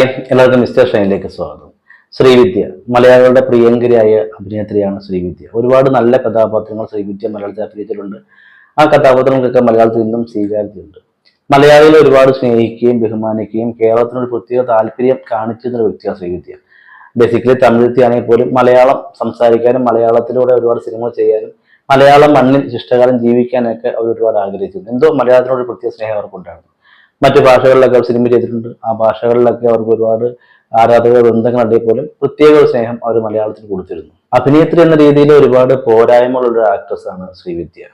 Hi എല്ലാവർക്കും mister ഷൈനിലേക്ക് സ്വാഗതം. ശ്രീവിദ്യ മലയാളികളുടെ പ്രിയങ്കരിയായ അഭിനേത്രിയാണ് ശ്രീവിദ്യ. ഒരുപാട് നല്ല കഥാപാത്രങ്ങൾ ശ്രീവിദ്യ മലയാളത്തിൽ അഭിനയിച്ചിട്ടുണ്ട് ആ കഥാപാത്രങ്ങൾക്കൊക്കെ മലയാളത്തിൽ നിന്നും സ്വീകാര്യതയുണ്ട്. മലയാളികളെ ഒരുപാട് സ്നേഹിക്കുകയും ബഹുമാനിക്കുകയും കേരളത്തിനൊരു പ്രത്യേക താല്പര്യം കാണിച്ചിരുന്ന വ്യക്തിയാണ് ശ്രീവിദ്യ. ബേസിക്കലി തമിഴ് വ്യക്തിയാണെങ്കിൽ പോലും മലയാളം സംസാരിക്കാനും മലയാളത്തിലൂടെ ഒരുപാട് സിനിമകൾ ചെയ്യാനും മലയാളം മണ്ണിൽ ശിഷ്ടകാലം ജീവിക്കാനൊക്കെ അവർ ഒരുപാട് ആഗ്രഹിച്ചിരുന്നു. എന്തോ മലയാളത്തിനോട് പ്രത്യേക സ്നേഹം അവർക്കുണ്ടായിരുന്നു. മറ്റു ഭാഷകളിലൊക്കെ അവർ സിനിമ ചെയ്തിട്ടുണ്ട്. ആ ഭാഷകളിലൊക്കെ അവർക്ക് ഒരുപാട് ആരാധക ബന്ധങ്ങളുണ്ടെങ്കിൽ പോലും പ്രത്യേക ഒരു സ്നേഹം അവർ മലയാളത്തിന് കൊടുത്തിരുന്നു. അഭിനേത്രി എന്ന രീതിയിൽ ഒരുപാട് പോരായ്മകളുള്ള ഒരു ആക്ട്രസ് ആണ് ശ്രീവിദ്യ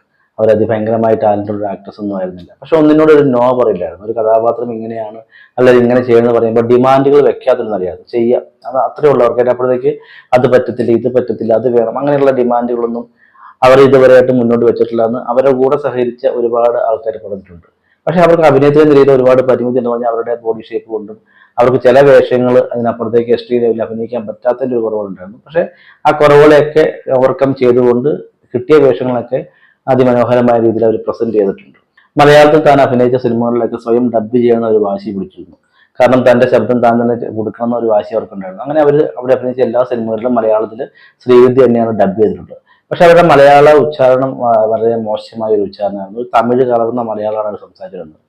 ടാലന്റുള്ള ഒരു ആക്ട്രസ് ഒന്നും ആയിരുന്നില്ല. പക്ഷെ ഒന്നിനോട് ഒരു നോ പറയില്ലായിരുന്നു. ഒരു കഥാപാത്രം ഇങ്ങനെയാണ് അല്ലെങ്കിൽ ഇങ്ങനെ ചെയ്യണമെന്ന് പറയുമ്പോൾ ഡിമാൻഡുകൾ വെക്കാത്തതെന്നറിയാം ചെയ്യാം. അത് അത്രേ ഉള്ളവർക്ക് അപ്പോഴത്തേക്ക് അത് പറ്റത്തില്ല ഇത് പറ്റത്തില്ല അത് വേണം. അങ്ങനെയുള്ള ഡിമാൻഡുകളൊന്നും അവർ ഇതുവരെയായിട്ട് മുന്നോട്ട് വെച്ചിട്ടില്ല എന്ന് അവരുടെ കൂടെ സഹകരിച്ച ഒരുപാട് ആൾക്കാർ പറഞ്ഞിട്ടുണ്ട്. പക്ഷെ അവർക്ക് അഭിനയത്തിന്റെ നിലയിൽ ഒരുപാട് പരിമിതി എന്ന് പറഞ്ഞാൽ അവരുടെ ബോഡി ഷേപ്പ് കൊണ്ടും അവർക്ക് ചില വേഷങ്ങൾ അതിനപ്പുറത്തേക്ക് എസ് ടി ലെവലിൽ അഭിനയിക്കാൻ പറ്റാത്തതിന്റെ ഒരു കുറവുണ്ടായിരുന്നു പക്ഷെ ആ കുറവുകളെയൊക്കെ ഓവർകം ചെയ്തുകൊണ്ട് കിട്ടിയ വേഷങ്ങളൊക്കെ അതിമനോഹരമായ രീതിയിൽ അവർ പ്രസന്റ് ചെയ്തിട്ടുണ്ട്. മലയാളത്തിൽ താൻ അഭിനയിച്ച സിനിമകളിലൊക്കെ സ്വയം ഡബ് ചെയ്യുന്ന ഒരു വാശി പിടിച്ചിരുന്നു. കാരണം തന്റെ ശബ്ദം താൻ തന്നെ കൊടുക്കണം എന്ന ഒരു വാശി അവർക്കുണ്ടായിരുന്നു. അങ്ങനെ അവർ അവർ അഭിനയിച്ച എല്ലാ സിനിമകളിലും മലയാളത്തിൽ ശ്രീവിദ്യ തന്നെയാണ് ഡബ് ചെയ്തിട്ടുള്ളത്. പക്ഷെ അവരുടെ മലയാള ഉച്ചാരണം വളരെ മോശമായ ഒരു ഉച്ചാരണമായിരുന്നു. ഒരു തമിഴ് കലർന്ന മലയാളമാണ് അവർ സംസാരിച്ചിരുന്നത്.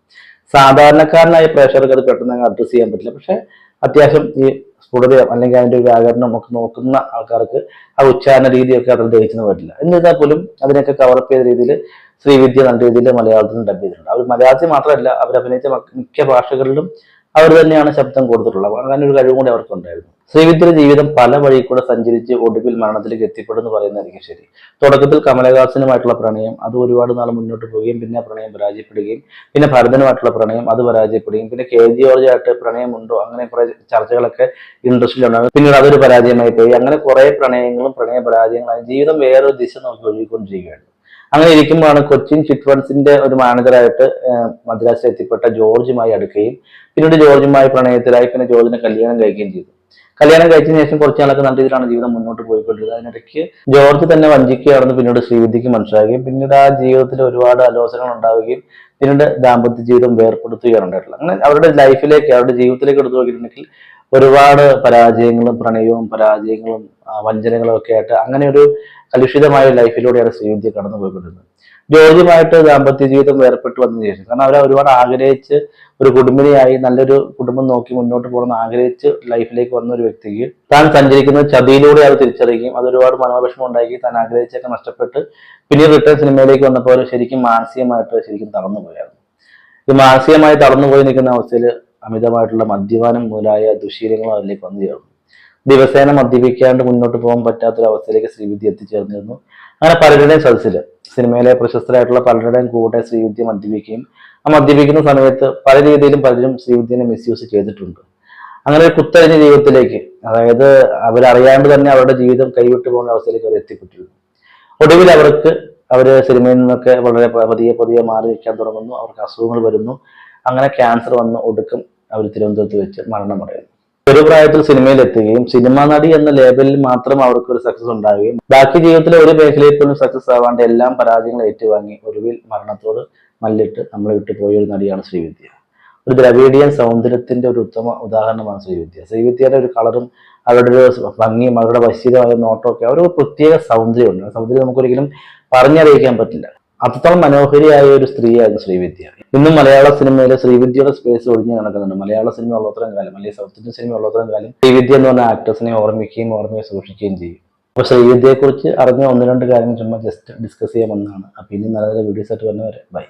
സാധാരണക്കാരനായ പ്രേക്ഷകർക്ക് അത് പെട്ടെന്ന് അഡ്രസ് ചെയ്യാൻ പറ്റില്ല. പക്ഷെ അത്യാവശ്യം ഈ സ്ഫുടത അല്ലെങ്കിൽ അതിന്റെ ഒരു വ്യാകരണം ഒക്കെ നോക്കുന്ന ആൾക്കാർക്ക് ആ ഉച്ചാരണ രീതിയൊക്കെ അത്ര ദഹിച്ചെന്ന് പറ്റില്ല. എന്നിരുന്നാൽ പോലും അതിനൊക്കെ കവറപ്പ് ചെയ്ത രീതിയിൽ ശ്രീവിദ്യ നല്ല രീതിയിൽ മലയാളത്തിൽ ഡബ് ചെയ്തിട്ടുണ്ട്. അവർ മലയാളത്തിൽ മാത്രമല്ല അവർ അഭിനയിച്ച മിക്ക ഭാഷകളിലും അവർ തന്നെയാണ് ശബ്ദം കൊടുത്തിട്ടുള്ളത്. അങ്ങനെ ഒരു കഴിവും കൂടി അവർക്കുണ്ടായിരുന്നു. ശ്രീവിദ്യയുടെ ജീവിതം പല വഴി കൂടെ സഞ്ചരിച്ച് ഒടുവിൽ മരണത്തിലേക്ക് എത്തിപ്പെടുന്നു പറയുന്നതായിരിക്കും ശരി. തുടക്കത്തിൽ കമലഹാസനുമായിട്ടുള്ള പ്രണയം അത് ഒരുപാട് നാൾ മുന്നോട്ട് പോവുകയും പിന്നെ പ്രണയം പരാജയപ്പെടുകയും പിന്നെ ഭരതനുമായിട്ടുള്ള പ്രണയം അത് പരാജയപ്പെടുകയും പിന്നെ കെ. ജി. ജോർജായിട്ട് പ്രണയമുണ്ടോ അങ്ങനെ കുറെ ചർച്ചകളൊക്കെ ഇൻട്രസ്റ്റിലുണ്ടാകും പിന്നീട് അതൊരു പരാജയമായി പോയി. അങ്ങനെ കുറെ പ്രണയങ്ങളും പ്രണയ പരാജയങ്ങളായി ജീവിതം വേറൊരു ദിശ നോക്കി ഒഴുകിക്കൊണ്ടിരിക്കുകയാണ്. അങ്ങനെ ഇരിക്കുമ്പോഴാണ് കൊച്ചിൻ ചിറ്റ് ഫണ്ട്സിന്റെ ഒരു മാനേജറായിട്ട് മദ്രാസിൽ എത്തിപ്പെട്ട ജോർജുമായി അടുക്കുകയും പിന്നീട് ജോർജുമായി പ്രണയത്തിലായി പിന്നെ ജോർജിനെ കല്യാണം കഴിക്കുകയും ചെയ്തു. കല്യാണം കഴിച്ചതിന് ശേഷം കുറച്ച് നാളൊക്കെ നല്ല രീതിയിലാണ് ജീവിതം മുന്നോട്ട് പോയിക്കൊണ്ടിരുന്നത്. അതിനിടയ്ക്ക് ജോർജ് തന്നെ വഞ്ചിക്കുകയാണെന്ന് പിന്നീട് ശ്രീവിദ്യക്ക് മനസ്സിലാകുകയും പിന്നീട് ആ ജീവിതത്തിൽ ഒരുപാട് ആലോചനകൾ ഉണ്ടാവുകയും പിന്നീട് ദാമ്പത്യ ജീവിതം വേർപ്പെടുത്തുകയാണ് ഉണ്ടായിട്ടുള്ളത്. അങ്ങനെ അവരുടെ ലൈഫിലേക്ക് അവരുടെ ജീവിതത്തിലേക്ക് എടുത്തു നോക്കിയിട്ടുണ്ടെങ്കിൽ ഒരുപാട് പരാജയങ്ങളും പ്രണയവും പരാജയങ്ങളും ആ, വഞ്ചനകളും ഒക്കെ ആയിട്ട് അങ്ങനെ ഒരു കലുഷിതമായ ലൈഫിലൂടെയാണ് ശ്രീവിദ്യ കടന്നു പോയിക്കൊണ്ടിരുന്നത് ജോലിയുമായിട്ട് ദാമ്പത്യ ജീവിതം ഏർപ്പെട്ടു വന്നതിന് ശേഷം കാരണം അവരെ ഒരുപാട് ആഗ്രഹിച്ച് ഒരു കുടുംബിനിയായി നല്ലൊരു കുടുംബം നോക്കി മുന്നോട്ട് പോകണം ആഗ്രഹിച്ച് ലൈഫിലേക്ക് വന്ന ഒരു വ്യക്തിക്ക് താൻ സഞ്ചരിക്കുന്ന ചതിയിലൂടെ അത് തിരിച്ചറിയുകയും അത് ഒരുപാട് മനോവിഷമം ഉണ്ടാക്കി താൻ ആഗ്രഹിച്ചൊക്കെ നഷ്ടപ്പെട്ട് പിന്നീട് റിട്ടേൺ സിനിമയിലേക്ക് വന്നപ്പോൾ ശരിക്കും മാനസികമായിട്ട് ശരിക്കും തളർന്നു പോയായിരുന്നു ഈ മാനസികമായി തളർന്നു പോയി നിൽക്കുന്ന അവസ്ഥയിൽ അമിതമായിട്ടുള്ള മദ്യപാനം മുതലായ ദുശീലങ്ങളും അതിലേക്ക് വന്നു ചേർന്നു. ദിവസേന മദ്യപിക്കാണ്ട് മുന്നോട്ട് പോകാൻ പറ്റാത്തൊരവസ്ഥയിലേക്ക് ശ്രീവിദ്യ എത്തിച്ചേർന്നിരുന്നു. അങ്ങനെ പലരുടെയും സദസ്സിൽ സിനിമയിലെ പ്രശസ്തരായിട്ടുള്ള പലരുടെയും കൂടെ ശ്രീവിദ്യ മദ്യപിക്കുകയും ആ മദ്യപിക്കുന്ന സമയത്ത് പല രീതിയിലും പലരും ശ്രീവിദ്യനെ മിസ്യൂസ് ചെയ്തിട്ടുണ്ട്. അങ്ങനെ ഒരു കുത്തഴിഞ്ഞ ജീവിതത്തിലേക്ക് അതായത് അവരറിയാണ്ട് തന്നെ അവരുടെ ജീവിതം കൈവിട്ടു പോകുന്ന അവസ്ഥയിലേക്ക് അവർ എത്തിപ്പെട്ടിരുന്നു. ഒടുവിൽ അവർക്ക് അവർ സിനിമയിൽ നിന്നൊക്കെ വളരെ പതിയെ പതിയെ മാറി നിൽക്കാൻ തുടങ്ങുന്നു. അവർക്ക് അസുഖങ്ങൾ വരുന്നു. അങ്ങനെ ക്യാൻസർ വന്ന് ഒടുക്കം അവർ തിരുവനന്തപുരത്ത് വെച്ച് മരണമടയുന്നു. ഒരു പ്രായത്തിൽ സിനിമയിൽ എത്തുകയും സിനിമാ നടി എന്ന ലേബലിൽ മാത്രം അവർക്ക് ഒരു സക്സസ് ഉണ്ടാവുകയും ബാക്കി ജീവിതത്തിലെ ഒരു മേഖലയിൽ പോലും സക്സസ് ആവാണ്ട് എല്ലാം പരാജയങ്ങൾ ഏറ്റുവാങ്ങി ഒരുവിൽ മരണത്തോട് മല്ലിട്ട് നമ്മൾ വിട്ടുപോയ ഒരു നടിയാണ് ശ്രീവിദ്യ ഒരു ദ്രവീഡിയൻ സൗന്ദര്യത്തിന്റെ ഒരു ഉത്തമ ഉദാഹരണമാണ് ശ്രീവിദ്യ ശ്രീവിദ്യയുടെ ഒരു കളറും അവരുടെ ഒരു ഭംഗിയും അവരുടെ വശ്യതമായ നോട്ടമൊക്കെ അവർ പ്രത്യേക സൗന്ദര്യമുണ്ട്. സൗന്ദര്യം നമുക്കൊരിക്കലും പറഞ്ഞറിയിക്കാൻ പറ്റില്ല. അത്രത്തോളം മനോഹരിയായ ഒരു സ്ത്രീയായിരുന്നു ശ്രീവിദ്യ. ഇന്നും മലയാള സിനിമയിൽ ശ്രീവിദ്യയുടെ സ്പേസ് ഒഴിഞ്ഞു നടക്കുന്നുണ്ട്. മലയാള സിനിമ ഉള്ളത്രയും കാലം അല്ലെങ്കിൽ സൗത്ത് ഇന്ത്യൻ സിനിമ ഉള്ളത്രയും കാലം ശ്രീവിദ്യ എന്ന് പറഞ്ഞ ആക്ട്രസിനെ ഓർമ്മിക്കുകയും ഓർമ്മയെ സൂക്ഷിക്കുകയും ചെയ്യും. അപ്പോൾ ശ്രീവിദ്യയെക്കുറിച്ച് അറിഞ്ഞ ഒന്ന് രണ്ട് കാര്യങ്ങൾ ചുമ്മാ ജസ്റ്റ് ഡിസ്കസ് ചെയ്യാമെന്നാണ് അപ്പോൾ ഇനി നല്ല വീഡിയോസ് ആയിട്ട് വന്നവരെ ബൈ